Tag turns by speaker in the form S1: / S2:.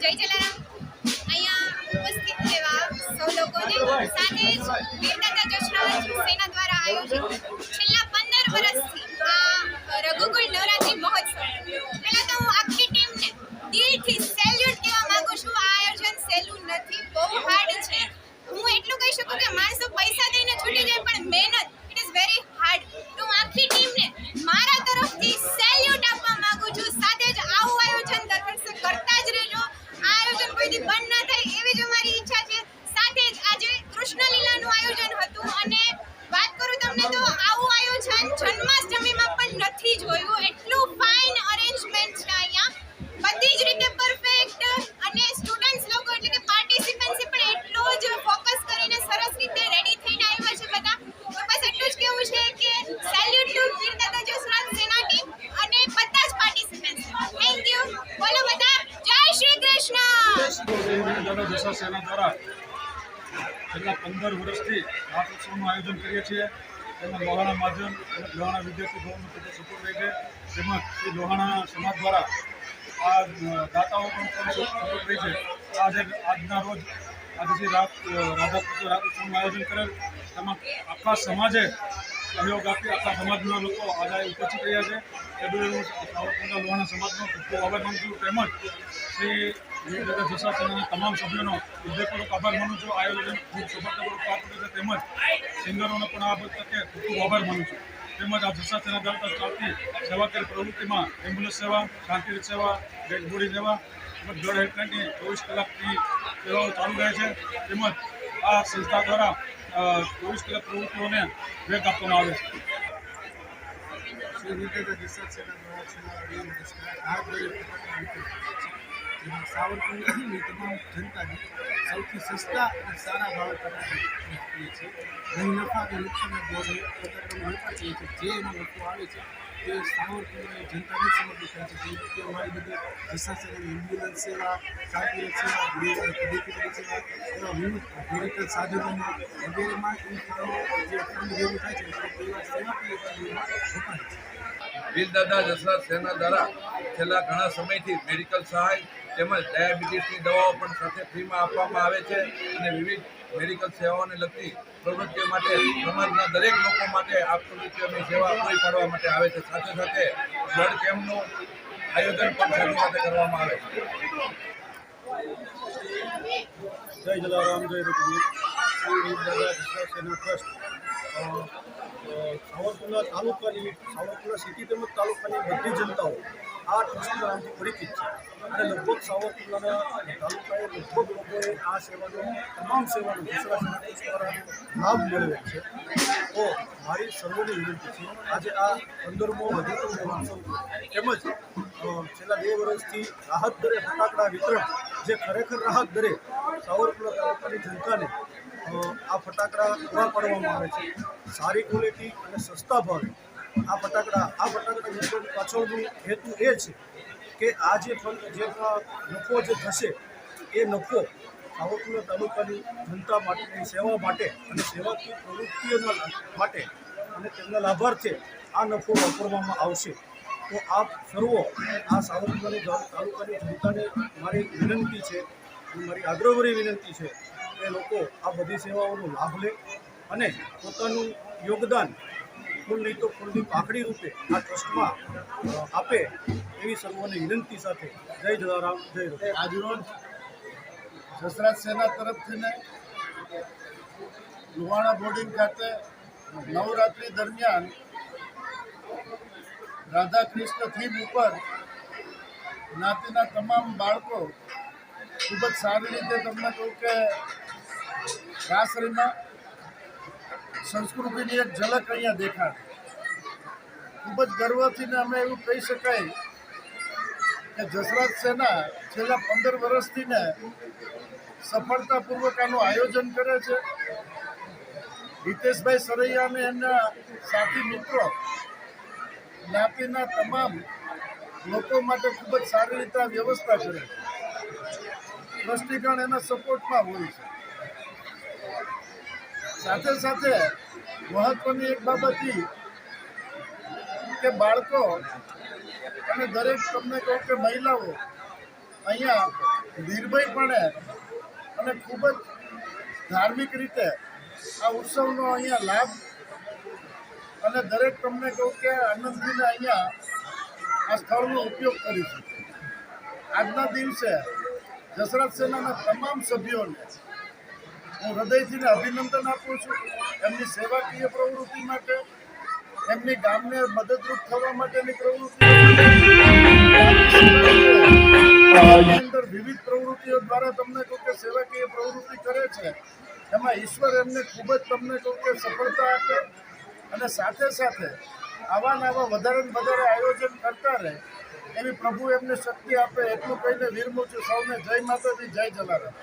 S1: જય જલારામ. અહીંયા ઉપસ્થિત એવા સૌ લોકોને સાથે જ વીરદાતા જશરાજ સેના દ્વારા આયોજિત છેલ્લા પંદર વર્ષથી આ રઘુકુળ નવરાત્રી મહોત્સવ પહેલા તો હું આખી ટીમને દિલથી સેલ્યુટ કહેવા માંગુ છું આ આયોજન સહેલું નથી બહુ હાર્ડ છે હું એટલું કહી શકું કે માણસો પૈસા દઈને છૂટી જાય પણ મહેનત ઇટ ઇઝ વેરી હાર્ડ તો હું આખી ટીમને મારા તરફથી સેલ્યુટ આપવા માંગુ છું સાથે જ આવું આયોજન દર વર્ષે કરતા જ રહેજો આ આયોજન કોઈથી બંધ ના થાય એવી જ અમારી ઈચ્છા છે સાથે જ આજે કૃષ્ણ લીલાનું આયોજન હતું અને વાત કરું તમને તો આવું આયોજન જન્માષ્ટમીમાં પણ નથી જોયું એટલું ફાઇન અરેન્જમેન્ટ છે અહીંયા બધી જ રીતે પરફેક્ટ અને સ્ટુડન્ટ્સ લોકો એટલે કે પાર્ટિસિપન્ટ્સ પણ એટલો જ ફોકસ કરીને સરસ રીતે રેડી થઈને આવ્યા છે બધા તો બસ એટલું જ કેવું છે કે સેલ્યુટ ટુ વીરદાતા જસરાજ સેના ટીમ અને બધા જ પાર્ટિસિપન્ટ્સ થેન્ક યુ બોલો બધા જય શ્રી કૃષ્ણ
S2: દશા સેના દ્વારા છેલ્લા પંદર વર્ષથી ઉત્સવનું આયોજન કરીએ છીએ. તેમાં લોહાણા માધ્યમ અને લોહાણા વિદ્યાર્થી ભવનનો ખૂબ સપોર્ટ રહે છે. તેમજ શ્રી લોહાણા સમાજ દ્વારા આ દાતાઓ પણ ખૂબ સપોર્ટ રહી છે. આજે આજના રોજ આજે રાત, રાધા રાત આયોજન કરેલ, તેમાં આખા સમાજે સહયોગ આપી આખા સમાજના લોકો આજે ઉપસ્થિત રહ્યા છે. સાવરકુંડલા લોહાણા સમાજનો ખૂબ ખૂબ આભાર માનું છું. તેમજ શ્રી વીરદાદા જસા તમામ સભ્યોનો હૃદયપૂર્વક આભાર માનું છું. આયોજન ખૂબ સફળતાપૂર્વક પાર છે. તેમજ સિંગરોનો પણ આ તકે ખૂબ ખૂબ આભાર માનું છું. તેમજ આ જસા સેના દ્વારા ચાલતી સેવાકીય પ્રવૃત્તિમાં એમ્બ્યુલન્સ સેવા શાંતિ સેવા ડેડ સેવા, તેમજ બ્લડ હેલ્પલાઇનની ચોવીસ કલાકની સેવાઓ ચાલુ રહે છે. તેમજ આ સંસ્થા દ્વારા ચોવીસ કલાક પ્રવૃત્તિઓને વેગ આપવામાં આવે. છે.
S3: સાવરકુંડલાની તમામ જનતાને સૌથી સસ્તા અને સારા ભાવે કરાવી આપીએ છીએ. નફા કે નુકસાનના બોર્ડે પોતાનું જે એનો લોકો આવે છે તે સાવરકુંડલાની જનતાને સમર્પિત એ
S4: સેના દ્વારા છેલ્લા ઘણા સમયથી મેડિકલ સહાય તેમજ ડાયાબિટીસની દવાઓ પણ સાથે ફ્રીમાં આપવામાં આવે છે અને વિવિધ મેડિકલ સેવાઓને લગતી પ્રવૃત્તિઓ માટે સમાજના દરેક લોકો માટે આ પ્રવૃત્તિઓની સેવા પૂરી પાડવા માટે આવે છે. સાથે સાથે બ્લડ કેમ્પનું આયોજન પણ સાથે સાથે કરવામાં આવે છે.
S2: જય જલારામ, જય રઘુવીર સેના ટ્રસ્ટ સાવરકુંડલા તાલુકાની, સાવરકુંડલા સિટી તેમજ તાલુકાની બધી જનતાઓ આ ટ્રસ્ટના નામથી પરિચિત છે. અને લગભગ સાવરકુંડલાના તાલુકાએ લગભગ લોકોએ આ સેવાનો, તમામ સેવાનો દુસરા દ્વારા લાભ મેળવેલ છે. તો મારી સર્વની વિનંતી છે, આજે આ પંદરમો વધુ તેમજ છેલ્લા બે વર્ષથી રાહત દરે ફટાકડા વિતરણ જે ખરેખર રાહત દરે સાવરકુંડલા તાલુકાની જનતાને આ ફટાકડા પૂરા પાડવામાં આવે છે. સારી ક્વોલિટી અને સસ્તા ભાવે. આ ફટાકડા આ ફટાકડા વિતરણ પાછળનું હેતુ એ છે કે આ જે જે નફો જે થશે, એ નફો આવકના તાલુકાની જનતા માટેની સેવા માટે અને સેવાકીય પ્રવૃત્તિઓના માટે અને તેમના લાભાર્થે આ નફો વાપરવામાં આવશે. તો આપ સર્વો આ સાવરકુંડલાની તાલુકાની જનતાને મારી વિનંતી છે મારી આગ્રહભરી વિનંતી છે કે લોકો આ બધી સેવાઓનો લાભ લે અને પોતાનું યોગદાન ફૂલ નહીં તો ફૂલની પાકડી રૂપે આ ટ્રસ્ટમાં આપે એવી સર્વોને વિનંતી સાથે. જય જલારામ, જય
S3: આજરોજ જસરાજ સેના તરફથી ને લુહાણા બોર્ડિંગ ખાતે નવરાત્રિ દરમિયાન રાધા કૃષ્ણ થીમ ઉપર જ્ઞાતિના તમામ બાળકો ખૂબ જ સારી રીતે તમને કહું કે રાસરીમાં સંસ્કૃતિની એક ઝલક અહીંયા દેખાય. ખૂબ જ ગર્વથી અમે એવું કહી શકાય કે જસરાજ સેના છેલ્લા પંદર વર્ષથી ને સફળતાપૂર્વક આનું આયોજન કરે છે. હિતેશભાઈ સરૈયા અને એમના સાથી મિત્રો જ્ઞાતિના તમામ લોકો માટે ખૂબ જ સારી રીતે વ્યવસ્થા કરે છે. ટ્રસ્ટીગણ એના સપોર્ટમાં હોય છે. સાથે સાથે મહત્વની એક બાબત કે બાળકો અને દરેક તમને કહું કે મહિલાઓ અહીંયા નિર્ભયપણે અને ખૂબ જ ધાર્મિક રીતે આ ઉત્સવનો અહીંયા લાભ અને દરેક તમને કહું કે આનંદજીને અહીંયા આ સ્થળનો ઉપયોગ કરી શકે. આજના દિવસે દશરથ સેનાના તમામ સભ્યોને હું હૃદયથી અભિનંદન આપું છું એમની સેવાકીય પ્રવૃત્તિ માટે, એમની ગામને મદદરૂપ થવા માટેની પ્રવૃત્તિ. અંદર વિવિધ પ્રવૃત્તિઓ દ્વારા તમને કહું કે સેવાકીય પ્રવૃત્તિ કરે છે, એમાં ઈશ્વર એમને ખૂબ જ તમને કહું કે સફળતા આપે અને સાથે સાથે આવા નવા વધારે ને વધારે આયોજન કરતા રહે એવી પ્રભુ એમને શક્તિ આપે એટલું કહીને વિરમું છું. સૌને જય માતાજી, જય જલારામ.